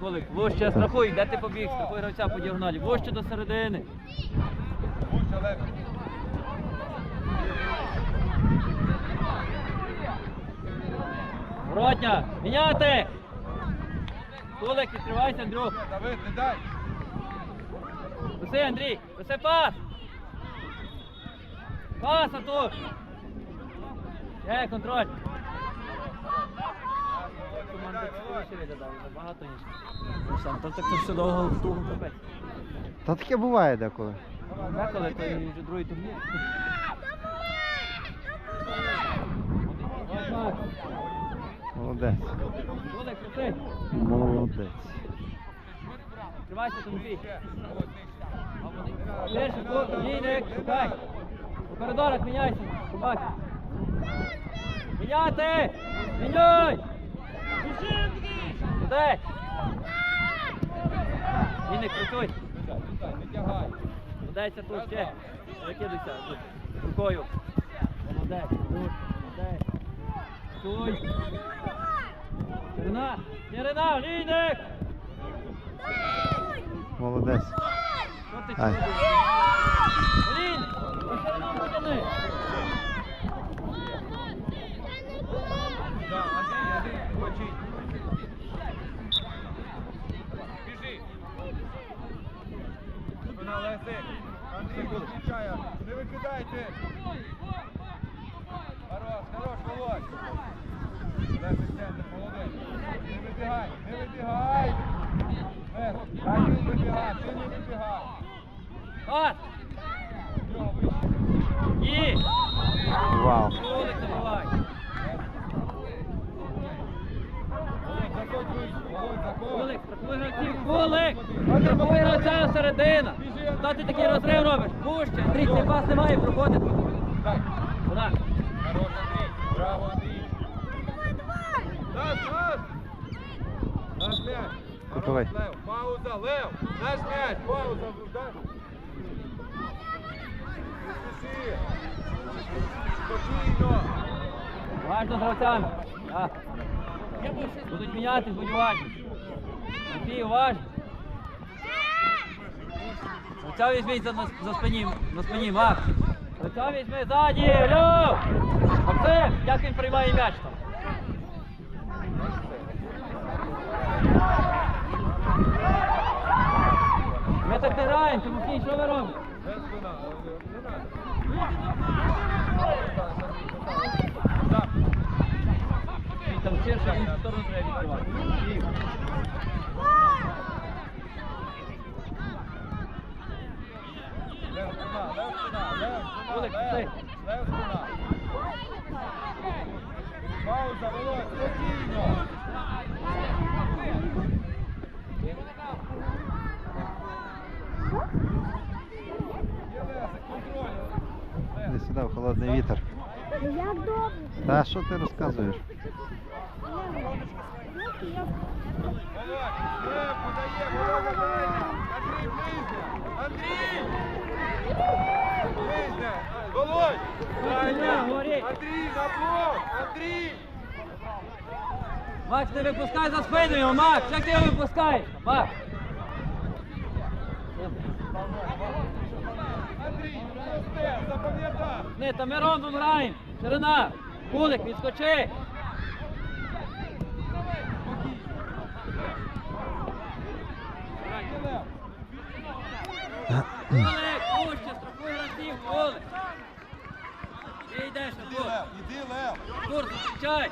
Колик, вище, страхуй, де ти побіг, страхуй гравця по діагоналі, вище до середини. Воротня, міняти! Колик, відкривайся, Андрюх. Давид, не дай. Проси, Андрій, проси пас! Пас, Артур! Є, контроль. Скоріше ніж. Сам, то так це все довго туго капець. Та таке буває деколи. Деколи то і вже другий турнір. Молодець. Молодець. Відкривайся, Тимофій. Перший кут, лінік, шукай. У коридорах міняйся, собаки. Міняти! Міняй! Туди! Лінік, працюй. Не тягай. Молодець, тут ще. Викидуйся. тут, Рукою. Молодець, тут. Молодець. Туй. Черна! Черна, лінік! Молодець. Що ти Ай. чудиш? Блін! Ще нам потяни! Да, Андрій, Андрій, Спина Андрій, включає. Не викидайте. Хорош, хорош, Володь. Лесик, центр, молодець. Не вибігай, не вибігай. Лесик, дай він вибігай, ти не вибігай. Пас! Його вище. І! Вау. Колик забивай! Володь, заходь вище. Володь, заходь. Колик, страхуй гравців! Колик! Страхуй гравця середина! Та ти такий розрив робиш? Пуще! Андрій, цей пас не має проходити! Так. Вона! Хорош, Андрій. Браво, Андрій. Наш, наш. Наш м'яч. Хорош, Лев. Пауза, Лев. Наш м'яч. Пауза. Спіши. Спокійно. Важно з гравцями! Так. Будуть мінятись, будь уважні! Андрій, уважно! Гравця візьміть за, на, за спині, на спині, Макс! Гравця візьми ззаді! Алло! Максим, як він приймає м'яч там? Ми так не граємо, Тимофій, що ви робите? Не надо. Так. Він в сторону треба відкривати. Лев спина, лев спина, лев спина, Кулик, лев. цей. Лев спина. Пауза, спокійно. Іди сюди в холодний вітер. Як добре. Та що ти розказуєш? Володь, Лев подає, Володя далі. Андрій, на блок! Андрій! Макс, не випускай за спину Макс! Як ти його випускаєш? Макс! Андрій, запам'ятай! Не, там ми рондом граємо! Ширина! Кулик, відскочи! Лев. Кулик, пуще, страхуй гравців, Кулик! Ти йдеш на Іди! Лев! Курс, зустрічай!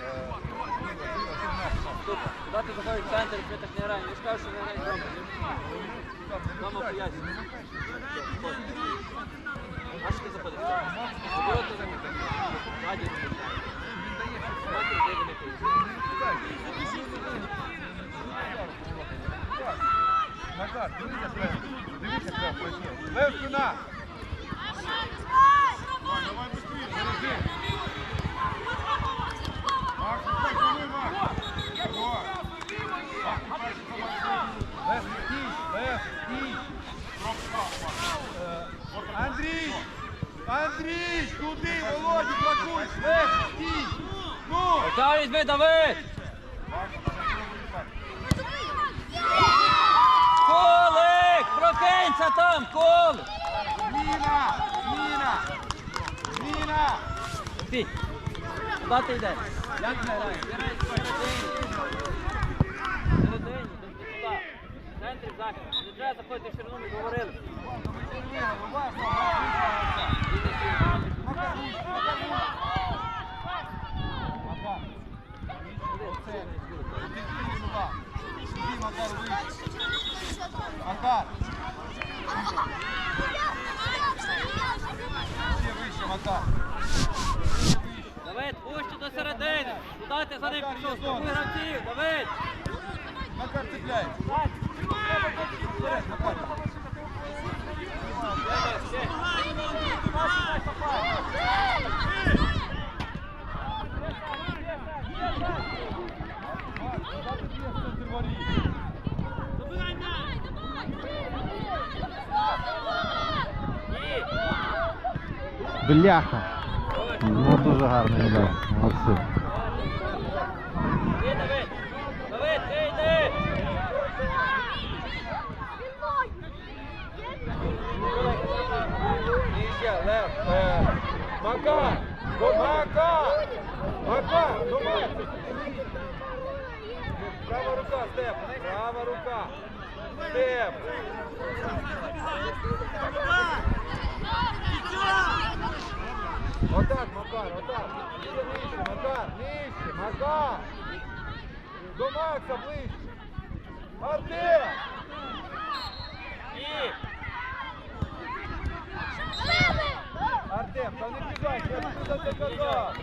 Е, ми так не пояснює. А що ти заходиш? Вони Назад, дивися, Лев. Дивися, Лев, працює. Лев, спина! Держи. Лев, стій, Лев, стій. Андрій! Андрій! Туди, Володю, блокуй! Лев, стій! Ну! Оця візьми, Давид! Колик! Прокинься там, Колик! Зміна! Зміна! Зміна! Стій! Куди ти йдеш? Як ми граємо? Граємо всередині. Всередині, тобто сюди. В центрі захист. Не треба заходити в ширину, ми говорили. Макар! Ще вище, Макар! Давид, пущу до середини. Куди ти за ним пішов? Спокій гравців, Давид! Макар! Вперед, Макар! Ні! Бляха. Ну дуже гарно грав. Молодці. Е, Макар! Макар! Макар! Макар! Права рука, Степ! Права рука! Степ! Отак, Макар, отак. Ще нижче, Макар, нижче, Макар. До Макса ближче. Артем! Ні! Артем, та не біжай, я тобі це казав.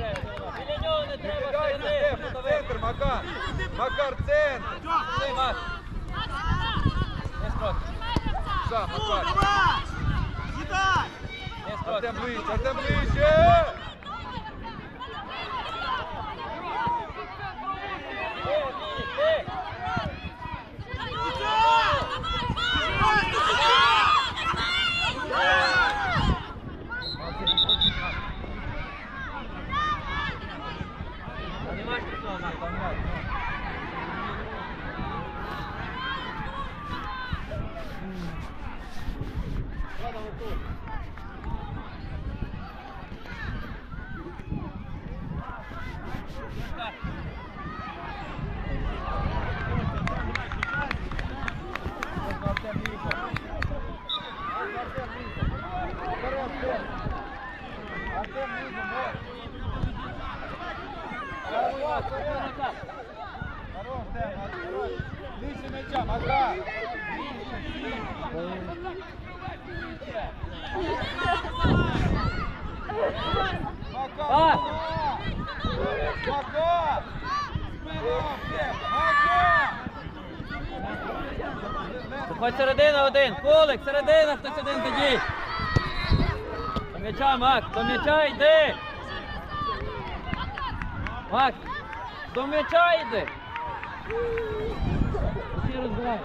Біля нього не Не треба кидайся, середину, Степ, Давид! центр, Макар. Макар, центр. Ти, Макс! Не спроти, Сам, Макар. не Спроти. Артем ближче, Артем ближче. Ти, Ні, ти! Нема що того, Макс. Артем ближче. Артем ближче. Вперед, Степ. Артем ближче, вот. Хорош, хорош. Хорош, Степ, хорош. Нижче м'яча, Макар. Макар! А! Макар! Спину, Степ! Макар! Хоч середина один, Колик, середина, хтось один тоді. До м'яча, Макс, до м'яча йди. Макс, до м'яча йди. Всі розбирай.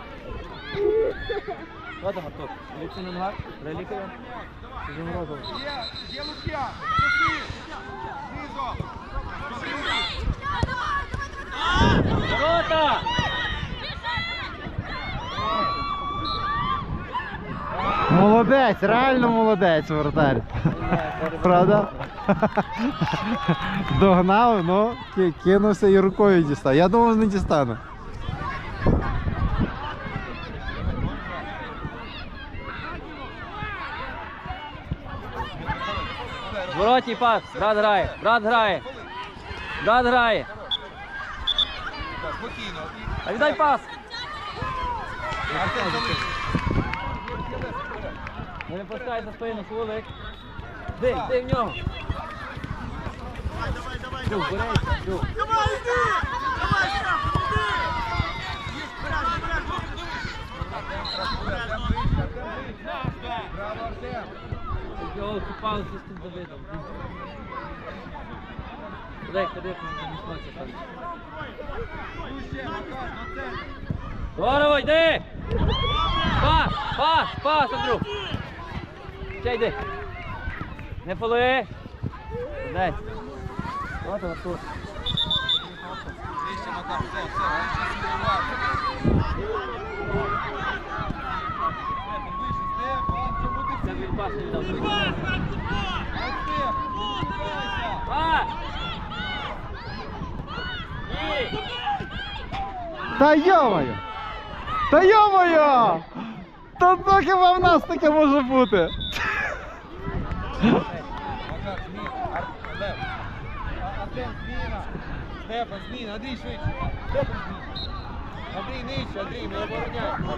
Ладно, Марток, лічи на ногах, прилікуємо. Сидимо. Є, є Лук'ян! Сюди! Знизу! Ворота! Молодець, реально молодець, воротар. Правда? Догнав, ну, ки- кинувся і рукою дістав. Я думав, не дістану. Зворотній пас, брат грає, брат грає, брат грає. А віддай пас. Не пускай за спину, Кулик. Ти, ти в нього. Друг, борейся, друг. Артем ближче, Артем ближче. Браво, Артем! Його купали з тим Давидом. Дай, ходи, не смачно там. Ближче, Макар, до центру. Здорово, йди! Пас, пас, пас, Андрюх! Ще йди. Не поли. Дай. Та йомаю! Та йомаю! Та то хіба в нас таке може бути? Макар, зміна. Ар- Лев. Артем, зміна. Степан, зміна. Андрій, швидше. Степан, зміна. Андрій, нижче, Андрій, ми обороняємо.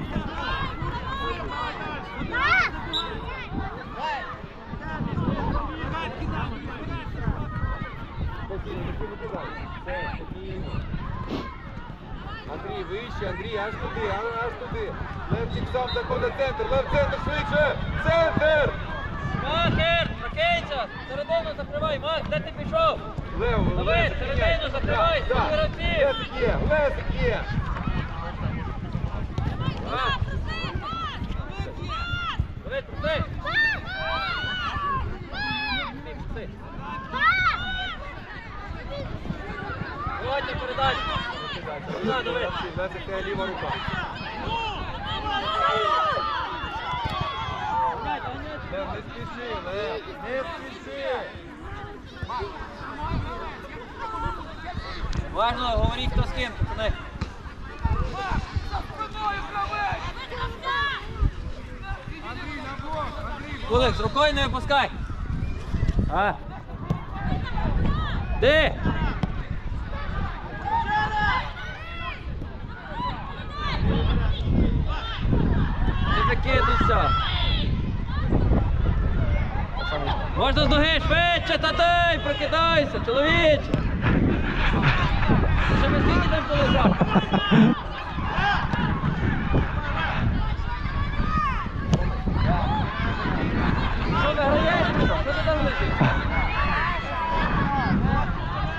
Андрій, вище, Андрій, аж туди, аж туди. Левчик сам заходить центр. Лев, центр, швидше! Центр! Махер! Прокинься! Середину закривай, Мах, де ти пішов? Лев, Давай, середину закривай. Лесик є, Лесик є. Проси! Проси. Давайте передачу. Лесик, ліва рука. Лев, не спіши, Лев, не спіши. Важно, говоріть, хто з ким, пацани. Кулик, з рукою не випускай. А? Де? Не закидуйся. Можна з ноги швидше, татей, прокидайся, чоловіче. Ще ми скільки там полежав? Що ви граєте? Що ти там лежиш?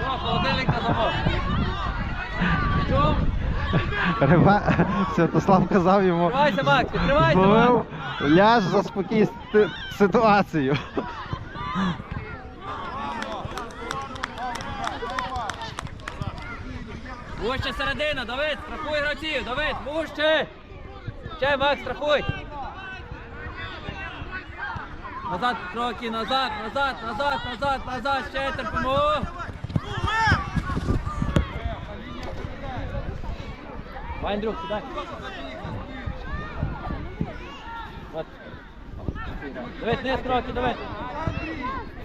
О, холодильник на замок. Чому? Риба... Святослав казав йому. Відкривайся, Макс, відкривайся, Макс. ляж заспокій ситуацію. Вужче середина, Давид, страхуй гравців, Давид, вужче. Ще, Макс, страхуй. Назад кроки, назад, назад, назад, назад, назад, ще терпимо. Давай, Андрюх, сюди. От. Давид, не кроки, Давид.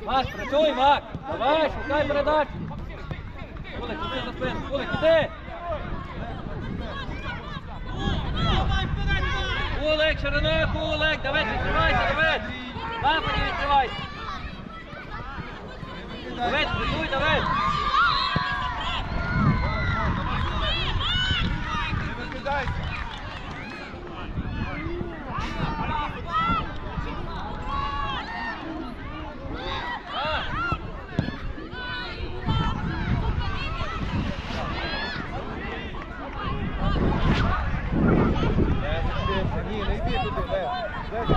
Макс, працюй, Макс. Давай, шукай передачу. Кулик, іди за спину, Кулик, іди. Кулик, шириною, Кулик, Давид, відкривайся, Давид. Нападі відкривайся. Давид, працюй, Давид. не викидайся. А. Лесик, швидше. Ні, не йди туди, Лев.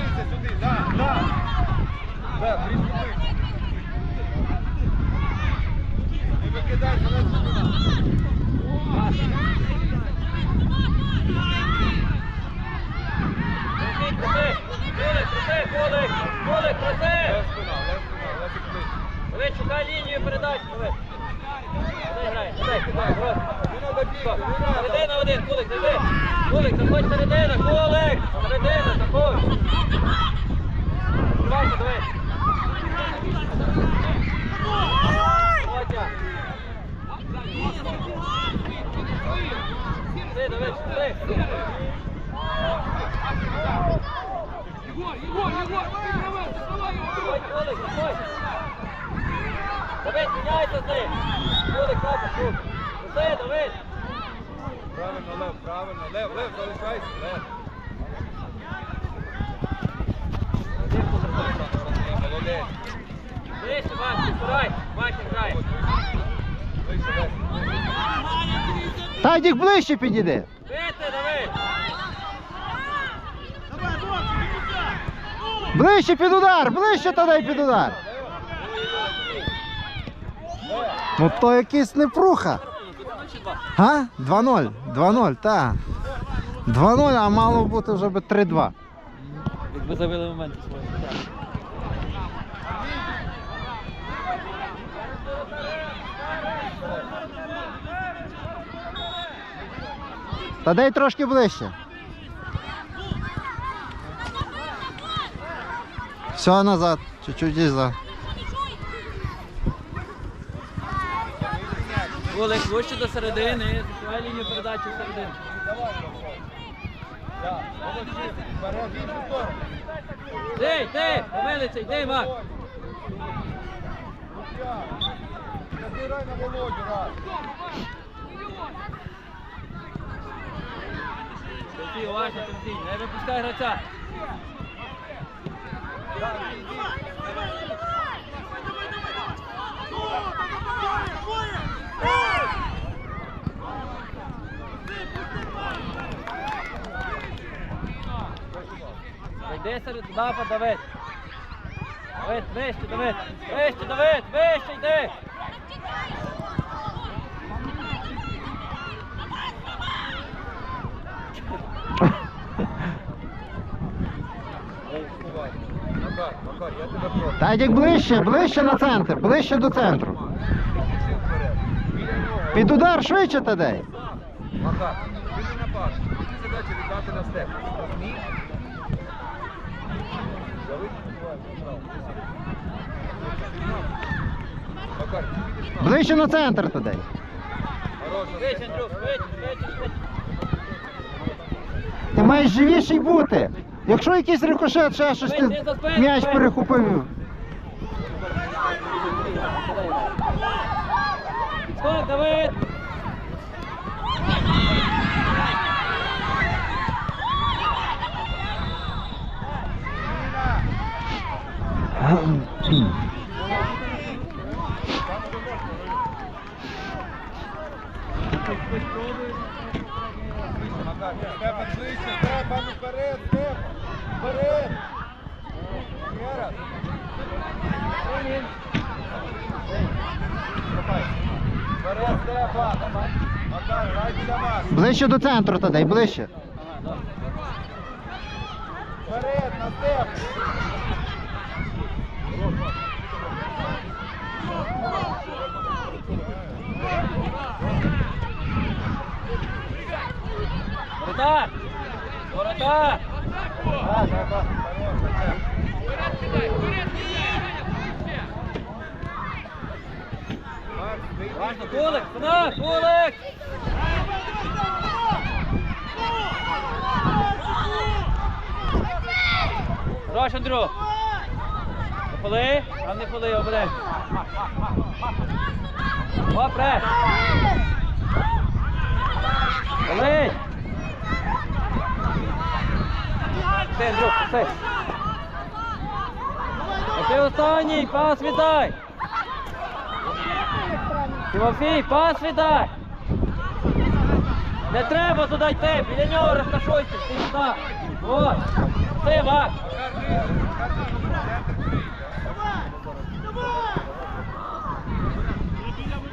Лесик, ти що? Шукай лінію передач, не надо. Середина один, Кулик, зайди. Кулик, заходь середина, Кулик. Середина, заходь. Відкривайся, Давид. Володя. Сюди, Давид, сюди. Заходь, Кулик, заходь. Давид, міняйся з ним. Кулик, папа, тут. Сюди, Давид. Правильно, Лев, правильно. Лев, Лев, залишайся, Лев. Молодець. Вище. Макс, грай. Вище, Лев. Тадік ближче підійди. Бити, дави! Ближче під удар, ближче тоді під удар. Ну то якийсь непруха. А? 2-0. 2-0, так. 2-0, а мало бути вже би 3-2. Якби завели моменти свої. Та дай трошки ближче. Все назад, чуть-чуть за. Олег, ближче до середини, закривай лінію передачі в середину. Так, молодці. Вперед, в іншу сторону. Йди, йди, помилиться, йди, Мак. Лук'ян. Забирай на Володю, раз. Тимофій, уважно, Тимофій, не випускай гравця. Зайди серед напад, Давид. Давид, вище, Давид. Вище, Давид, вище, йди. Макар, Макар, я тебе прошу. Тадік ближче, ближче на центр, ближче до центру. Під удар швидше тоді. Макар, ти не напаш. Ці задачі віддати на степ. Розумієш? Давид, відбивай, направо. Макар, ти підеш на. Ближче на центр вище. Ти маєш живіший бути. Якщо якийсь рикошет, ще щось ти м'яч перехопив. Давид! Макар, Степан ближче, Степан вперед, Степан. Вперед. Ще раз. Вперед, Степан. Макар, грай біля нас. Ближче до центру тоді, ближче. Вперед, на Степ. Воротар! Воротар! Так, так, так. Вперед, Степ. Макс, вийди. Важно, Кулик, сюди, Кулик! Хорош, Андрю! Поли, там не поли, обережно. О, прес! Полить! Все, Андрюх, все. А ти останній, пас віддай! Тимофій, пас віддай! Не треба туди йти, біля нього розташуйся, ти сюди. Ось, ти, Мак. Макар, ближче. Макар, ближче. Центр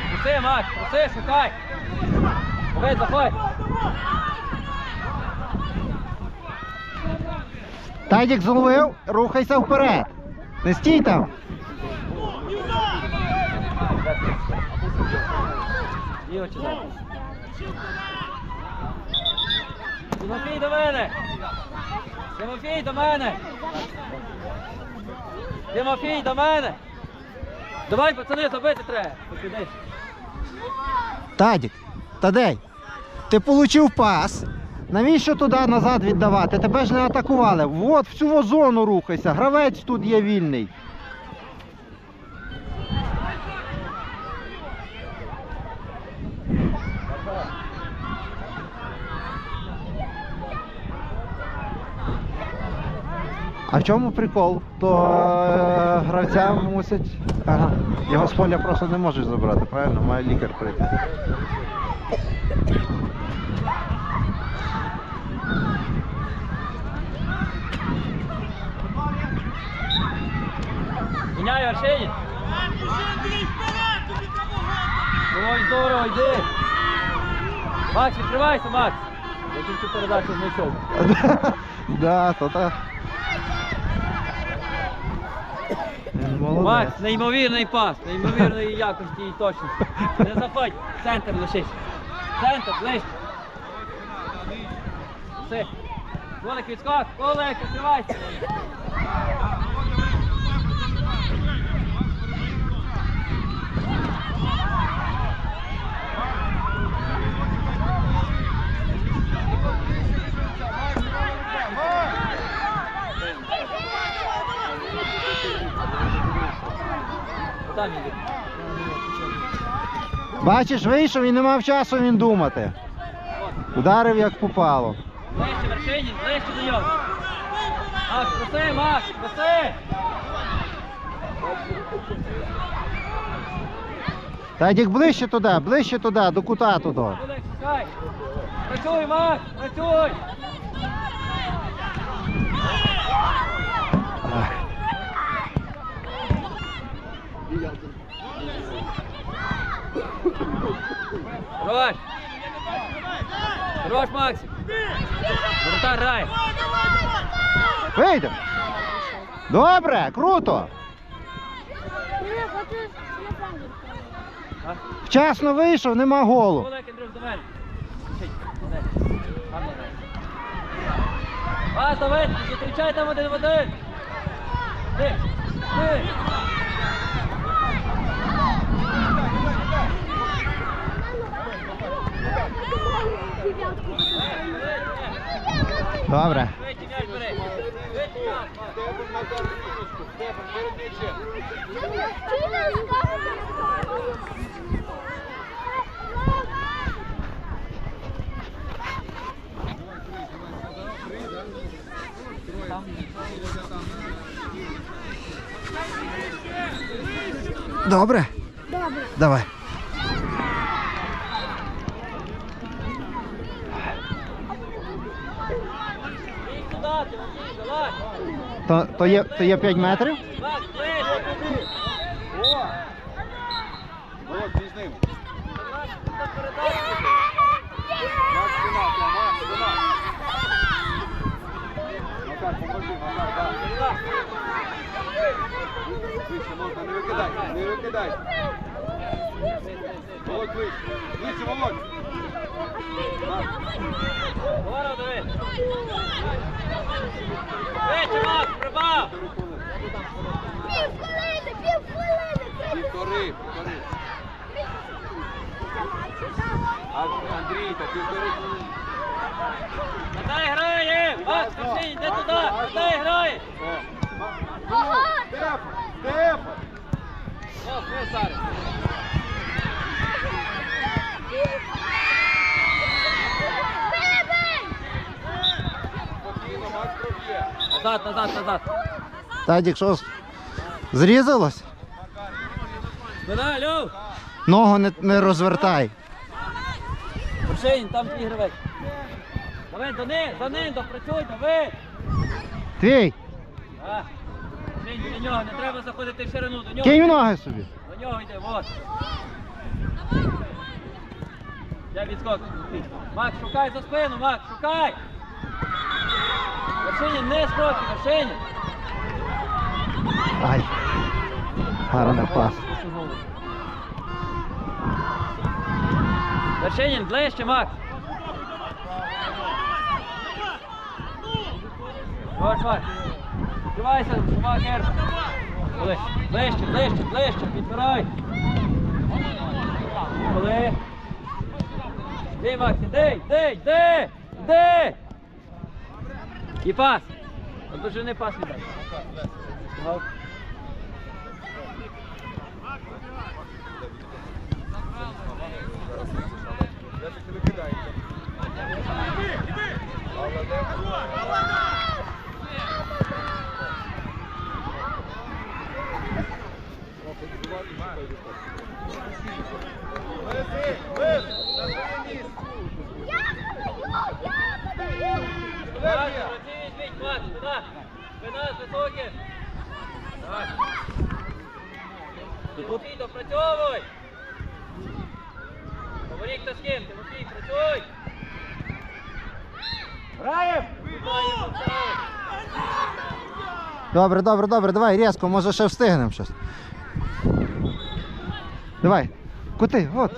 ближче. Проси, Мак, проси, шукай. Давай, заходь. Тадік зловив, рухайся вперед. Не стій там. Ліво чи зараз? Тимофій до мене! Тимофій до мене! Тимофій до мене! Давай, пацани, забити треба. Покидай. Тадік, Тадей, ти отримав пас. Навіщо туди назад віддавати? Тебе ж не атакували. От в цю зону рухайся. Гравець тут є вільний. А в чому прикол? То е, гравця мусять. Ага. Його з поля просто не можеш забрати, правильно? Має лікар прийти. Міняй Арсеній. Ой, здорово, йди. Макс, відкривайся, Макс. Я цю передачу знайшов. Да, то так. Макс, неймовірний пас, неймовірної якості і точності. Не заходь, центр лишись. Центр, ближче. Все. Олег відскок, Олег, відкривайся. Там іди. Бачиш, вийшов і не мав часу він думати. Ударив як попало. Ближче, Вершинін, ближче до нього. Макс, проси, Макс, проси. Тадік ближче туди, ближче туди, до кута туди. Шукай. Працюй, Макс, працюй. Ах. Хорош. Хорош, Максим. Воротар грає. Вийде. Добре, круто. Вчасно вийшов, нема голу. Волик, Андрюх, до мене. Чить, молодець. Гарно грає. Пас, давай, зустрічай там один в один. Ти, ти. Добре. Вийти, м'яч бери. Вийти, м'яч, Макс. Степан Назар, секундочку. Степан, перед м'ячем. Добре? Добре. Давай. Біг туди, Тимофій, давай. То, то, є, то є 5 метрів? Володь. Вище можна, не викидай, не викидай. Володь, вище. Вище, Володь. Диви. Вийти, Макс, прибав. півхвилини. Півхвилини, півхвилини. Півтори, півтори. Андрій, та півтори хвилини. Надай грає. Макс, скажи, йди туди. Надай грає. О, ну, Стефан, Стефан. О, ви зараз. Спокійно, Макс проб'є. Назад, назад, назад. Тадік, що зрізалось? Спина, Льов. Ногу не, не розвертай. Вершинін, там твій гравець. Давай, до ним, за ним, допрацюй, давай. Твій, А, до нього, не треба заходити в ширину, до нього. кинь ноги собі. До нього йде, вот. Я відскок. Макс, шукай за спину, Макс, шукай. Вершинін, не скроки, Вершинін. Ай. Гарний пас. Вершинін, ближче, Макс. Хорош, Макс. Відкривайся, Шумахер. Ближче, ближче, ближче, ближче, підбирай. Коли? Іди, Макс, іди, іди, іди, іди. І пас! Дуже не пас віддай. Вези! Вез! На своє місце! Тимофій, допрацьовуй. Говори, хто з ким, Тимофій, працюй. Граєм! Добре, добре, добре, давай різко, може ще встигнемо щось. Давай, кути, от.